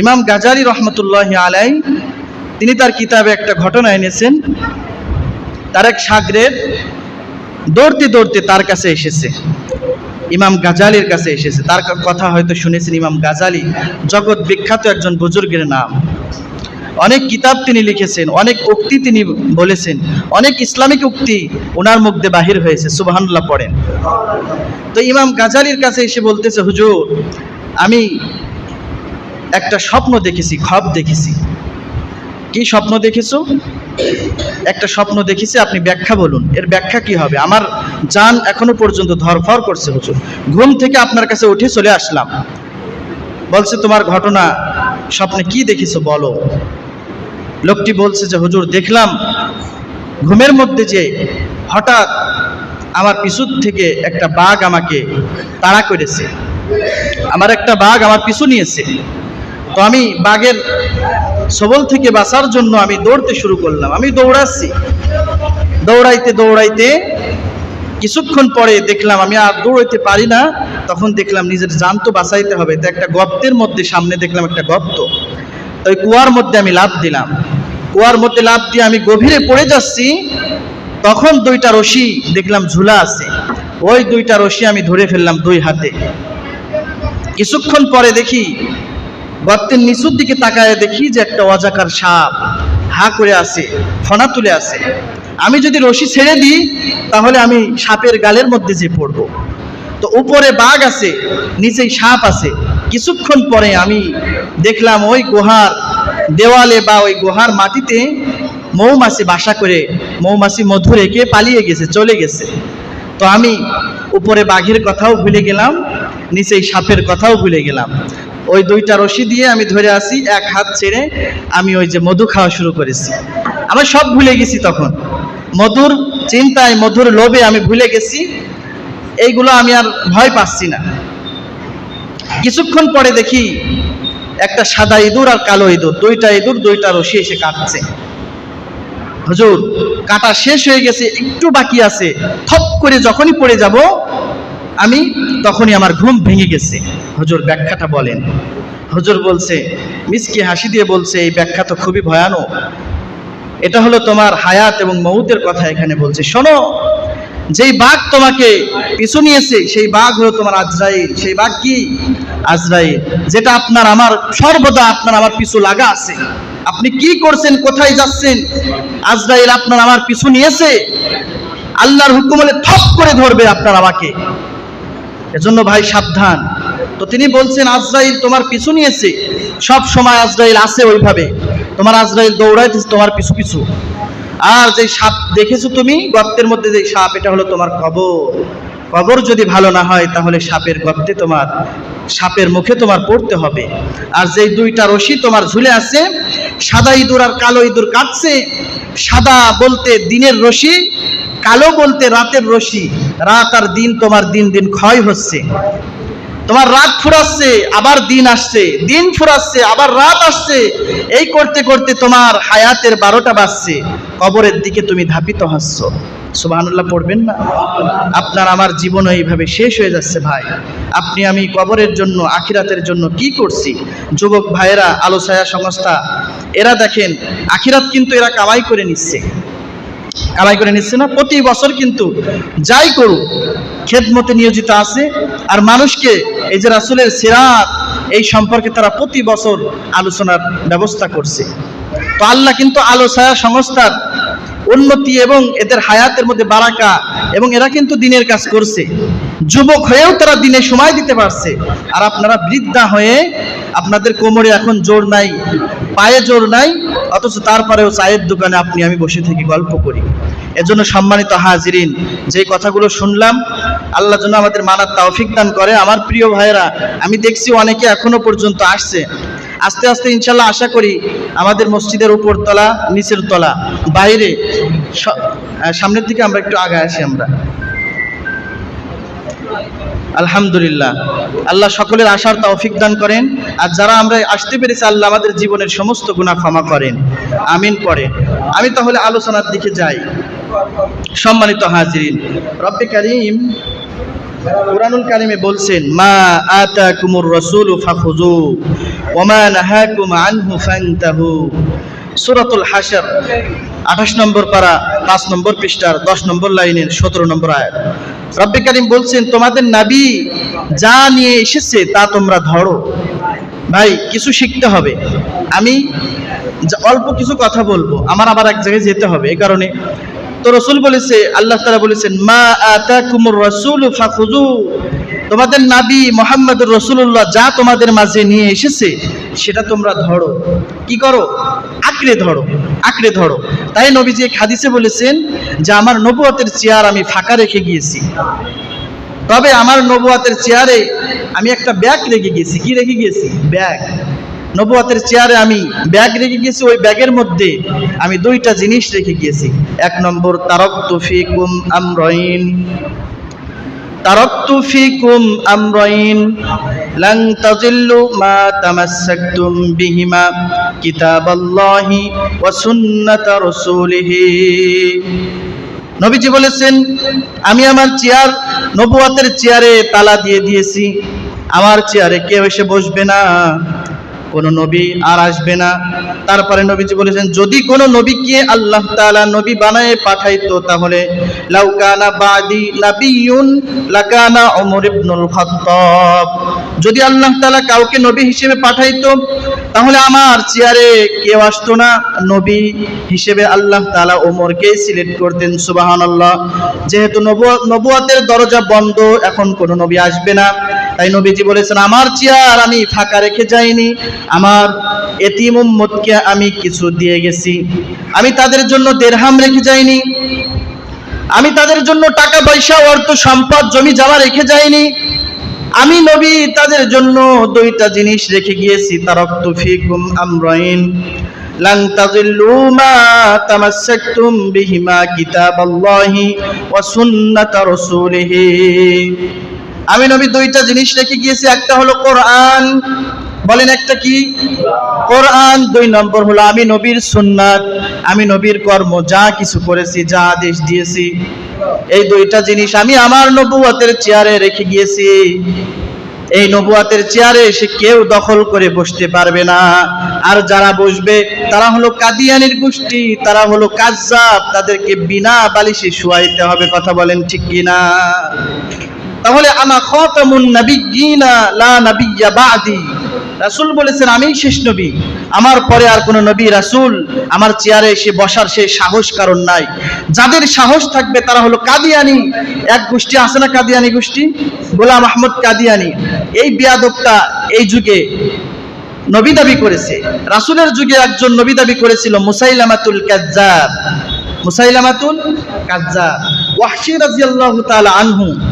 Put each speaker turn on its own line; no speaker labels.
ইমাম গাজারি রহমতুল্লাহ আলাই, তিনি তার কিতাবে একটা ঘটনা এনেছেন। তার এক সাগরের দৌড়তে দৌড়তে তার কাছে এসেছে। ইমাম গাজালির কাছে এসেছে। তার কথা হয়তো শুনেছেন ইমাম গাজালি, জগৎ বিখ্যাত একজন বুজুর্গের নাম। অনেক কিতাব তিনি লিখেছেন, অনেক উক্তি তিনি বলেছেন, অনেক ইসলামিক উক্তি ওনার মধ্যে বাহির হয়েছে সুবাহান্লাহ পড়েন। তো ইমাম গাজালির কাছে এসে বলতেছে, হুজুর, আমি একটা স্বপ্ন দেখেছি খব দেখেছি। কি স্বপ্ন দেখেছ? একটা স্বপ্ন দেখেছি, আপনি ব্যাখ্যা বলুন। এর ব্যাখ্যা কি হবে? আমার যান এখনও পর্যন্ত ধরফর করছে, হুজুর। ঘুম থেকে আপনার কাছে উঠে চলে আসলাম। বলছে, তোমার ঘটনা, স্বপ্নে কি দেখেছ বলো? লোকটি বলছে যে, হুজুর, দেখলাম ঘুমের মধ্যে যে হঠাৎ আমার পিছু থেকে একটা বাঘ আমাকে তাড়া করেছে। আমার একটা বাঘ আমার পিছু নিয়েছে। তো আমি বাঘের সবল থেকে বাঁচার জন্য আমি দৌড়তে শুরু করলাম। আমি দৌড়াচ্ছি। দৌড়াইতে দৌড়াইতে কিছুক্ষণ পরে দেখলাম আমি আর দৌড়াইতে পারি না। তখন দেখলাম নিজের জান তো বাঁচাইতে হবে। তো একটা গর্তের মধ্যে সামনে দেখলাম একটা গর্ত। তো ওই কুয়ার মধ্যে আমি লাভ দিলাম। কুয়ার মধ্যে লাভ দিয়ে আমি গভীরে পড়ে যাচ্ছি। তখন দুইটা রশি দেখলাম ঝুলা আছে। ওই দুইটা রশি আমি ধরে ফেললাম দুই হাতে। কিছুক্ষণ পরে দেখি গর্তের নিচুর দিকে তাকায় দেখি যে একটা অজাকার সাপ হা করে আছে, ফনা তুলে আছে। আমি যদি রশি ছেড়ে দিই, তাহলে আমি সাপের গালের মধ্যে যে পড়ব। তো উপরে বাঘ আছে, নিচেই সাপ আছে। কিছুক্ষণ পরে আমি দেখলাম ওই গুহার দেওয়ালে বা ওই গুহার মাটিতে মৌমাছি বাসা করে মৌমাছি মধু রেখে পালিয়ে গেছে, চলে গেছে। তো আমি উপরে বাঘের কথাও ভুলে গেলাম, নিচেই সাপের কথাও ভুলে গেলাম। ওই দুইটা রশি দিয়ে আমি ধরে আসি এক হাত ছেড়ে আমি ওই যে মধু খাওয়া শুরু করেছি। আমি সব ভুলে গেছি তখন। মধুর চিন্তায়, মধুর লোভে আমি ভুলে গেছি। এইগুলো আমি আর ভয় পাচ্ছি না। কিছুক্ষণ পরে দেখি একটা সাদা ইঁদুর আর কালো ইঁদুর, দুইটা ইঁদুর, দুইটা রশি এসে কাটছে হুজুর, কাটা শেষ হয়ে গেছে, একটু বাকি আছে। থপ করে যখনই পড়ে যাব আমি তখনই আমার ঘুম ভেঙে গেছে। হুজুর ব্যাখ্যাটা বলেন। হজুর বলছে, মিসকি হাসি দিয়ে বলছে, এই ব্যাখ্যা তো খুবই ভয়ানক। এটা হলো তোমার হায়াত এবং মৌতের কথা এখানে বলছে। শোনো, যেই বাঘ তোমাকে পিছু নিয়েছে, সেই বাঘ হলো তোমার আজরাইল। সেই বাঘ কি? আজরাইল, যেটা আপনার আমার, সর্বদা আপনার আমার পিছু লাগা আছে। আপনি কি করছেন? কোথায় যাচ্ছেন? আজরাইল আপনার আমার পিছু নিয়েছে। আল্লাহর হুকুম হলে থপ করে ধরবে আপনার আমাকে। এজন্য ভাই সাবধান। তো তিনি বলছেন, আজরাইল তোমার পিছু নিয়েছে। সব সময় আজরাইল আছে ওইভাবে। তোমার আজরাইল দৌড়াইতেছে তোমার পিছু পিছু। আর যে সাপ দেখেছ তুমি, গর্তের মধ্যে যে সাপ, এটা হলো তোমার কবর। কবর যদি ভালো না হয়, তাহলে সাপের গর্তে তোমার, সাপের মুখে তোমার পড়তে হবে। আর যেই দুইটা রশি তোমার ঝুলে আছে, সাদা ইঁদুর আর কালো ইঁদুর কাটছে, সাদা বলতে দিনের রশি, কালো বলতে রাতের রশি। রাত আর দিন তোমার দিন দিন ক্ষয় হচ্ছে। তোমার রাত ফুরাচ্ছে, আবার দিন আসছে। দিন ফুরাচ্ছে, আবার রাত আসছে। এই করতে করতে তোমার হায়াতের বারোটা বাজছে। কবরের দিকে তুমি ধাপিত হচ্ছ। সুবহানাল্লাহ, পড়বেন না? আপনার আমার জীবন এইভাবে শেষ হয়ে যাচ্ছে, ভাই। আপনি আমি কবরের জন্য, আখিরাতের জন্য কি করছি? যুবক ভাইয়েরা আলো ছায়া সংস্থা, এরা দেখেন, আখিরাত কিন্তু এরা কামাই করে নিচ্ছে। কামাই করে নিচ্ছে না, প্রতি বছর কিন্তু যাই করুক, খেদমতে নিয়োজিত আছে। আর মানুষকে এই যে রাসুলের সিরাত, এই সম্পর্কে তারা প্রতি বছর আলোচনার ব্যবস্থা করছে। তো আল্লাহ কিন্তু আলো, ছায়া, সংস্থার উন্নতি এবং এদের হায়াতের মধ্যে বারাকা এবং এরা কিন্তু দিনের কাজ করছে। যুবক হয়েও তারা দিনে সময় দিতে পারছে। আর আপনারা বৃদ্ধা হয়ে আপনাদের কোমরে এখন জোর নাই। পায়ে জোর নাই, অথচ তারপরেও চায়ের দোকানে আপনি, আমি বসে থেকে গল্প করি। এজন্য সম্মানিত হাজিরিন, যে কথাগুলো শুনলাম, আল্লাহ যেন আমাদের মানার তৌফিক দান করে। আমার প্রিয় ভাইয়েরা, আমি দেখছি অনেকে এখনও পর্যন্ত আসছে। আস্তে আস্তে ইনশাল্লাহ আশা করি আমাদের মসজিদের উপর তলা নিচের তলা, বাইরে সামনের দিকে আমরা একটু আগে আসি আমরা। আলহামদুলিল্লাহ। আল্লাহ সকলের আশার তৌফিক দান করেন। আর যারা আমরা আসতে পেরেছি, আল্লাহ আমাদের জীবনের সমস্ত গুনাহ ক্ষমা করেন। আমিন পড়ে আমি তাহলে আলোচনার দিকে যাই। সম্মানিত হাজিরিন, রব্বে করিম কোরআনুল কারিমে বলছেন, মা আতাকুমুর রাসূল ফাখুযু ওয়া মা নাহাকুম আনহু ফান্তাহু। সূরাতুল হাশর। 28 নম্বর পারা পাঁচ নম্বর পৃষ্ঠার 10 নম্বর লাইনের 17 নম্বর আয়াত। রব্বে কারিম বলছেন, তোমাদের নবী যা নিয়ে এসেছে তা তোমরা ধরো। ভাই, কিছু শিখতে হবে। আমি অল্প কিছু কথা বলব। আমার আবার এক জায়গায় যেতে হবে। এ কারণে তো রসুল বলেছে, আল্লাহ তাআলা বলেছেন, মা আতাকুমুর রসুল ফাখুযু। তোমাদের নাবী মোহাম্মদুর রসুল্লাহ যা তোমাদের মাঝে নিয়ে এসেছে, সেটা তোমরা ধরো। কি করো? আঁকড়ে ধরো আঁকড়ে ধরো। তাই নবীজি এক হাদিসে বলেছেন যে, আমার নবুয়তের চেয়ার আমি ফাঁকা রেখে গিয়েছি। তবে আমার নবুয়াতের চেয়ারে আমি একটা ব্যাগ রেখে গিয়েছি। কি রেখে গিয়েছি? ব্যাগ। নবুয়াতের চেয়ারে আমি ব্যাগ রেখে গিয়েছি। ওই ব্যাগের মধ্যে আমি দুইটা জিনিস রেখে গিয়েছি। এক নম্বর তারক তুফিকুম আমরইন। তারকতু ফিকুম আমরাইন। লান তাজিল্লু মা তামাসসাকতুম বিহিমা। রাসূলিহি। নবীজি বলেছেন, আমি আমার চেয়ার, নবুয়াতের চেয়ারে তালা দিয়ে দিয়েছি। আমার চেয়ারে কেউ এসে বসবে না, কোন নবী আর আসবে না। তারপরে নবীজি বলেছেন, যদি কোন নবীকে আল্লাহ তাআলা নবী বানায় পাঠাইতো তাহলে লাউকানা বাদি নাবিয়ুন লাকানা ওমর ইবনুল খাত্তাব। যদি আল্লাহ তাআলা কাউকে নবী হিসেবে পাঠাইতো তাহলে আমার চেয়ারে কেউ আসতো না। নবী হিসেবে আল্লাহ তাআলা ওমরকেই সিলেক্ট করতেন সুবাহান আল্লাহ যেহেতু নবুয়া- নবুয়াতের দরজা বন্ধ, এখন কোনো নবী আসবে না। তাই নবীজি বলেছেন, আমার চেয়ার আমি ফাঁকা রেখে যাইনি। আমার এতিম উম্মতকে আমি কিছু দিয়ে গেছি। আমি তাদের জন্য দেড়হাম রেখে যাইনি। আমি তাদের জন্য টাকা পয়সা অর্থ সম্পদ জমি জমা রেখে যাইনি। আমি নবী, তাদের জন্য দুইটা জিনিস রেখে গিয়েছি। তারাক্তু ফিকুম আমরাইন। আমি নবী, দুইটা জিনিস রেখে গিয়েছি। একটা হলো কোরআন। বলেন একটা কি? কোরআন দুই নম্বর হলো, আমি নবীর সুন্নাত, আমি নবীর কর্ম, যা কিছু করেছি, যা আদেশ দিয়েছি, এই দুইটা জিনিস আমি আমার নবুয়াতের চেয়ারে রেখে গিয়েছি। এই নবুয়াতের চেয়ারে সে কেউ দখল করে বসতে পারবে না। আর যারা বসবে, তারা হলো কাদিয়ানির গোষ্ঠী, তারা হলো কাজ্জাব, তাদেরকে বিনা বালিশে শুয়াইতে হবে, কথা বলেন ঠিক কিনা তাহলে, আনা খতামুন নাবিয়্যিনা লা নাবিয়্যা বাদি। রাসূল বলেছেন আমিই শেষ নবী। আমার পরে আর কোনো নবী রাসূল। আমার চেয়ারে এসে বসার সে সাহস কারণ নাই। যাদের সাহস থাকবে তারা হলো কাদিয়ানি। এক গোষ্ঠী আছে না কাদিয়ানি গোষ্ঠী? গোলাম আহমদ কাদিয়ানি। এই বিয়াদবটা এই যুগে নবী দাবি করেছে। রাসূলের যুগে একজন নবী দাবি করেছিল, মুসাইলামাতুল কাজ্জাব। মুসাইলামাতুল কাজ্জাব। ওয়াহশী রাদিয়াল্লাহু তাআলা আনহু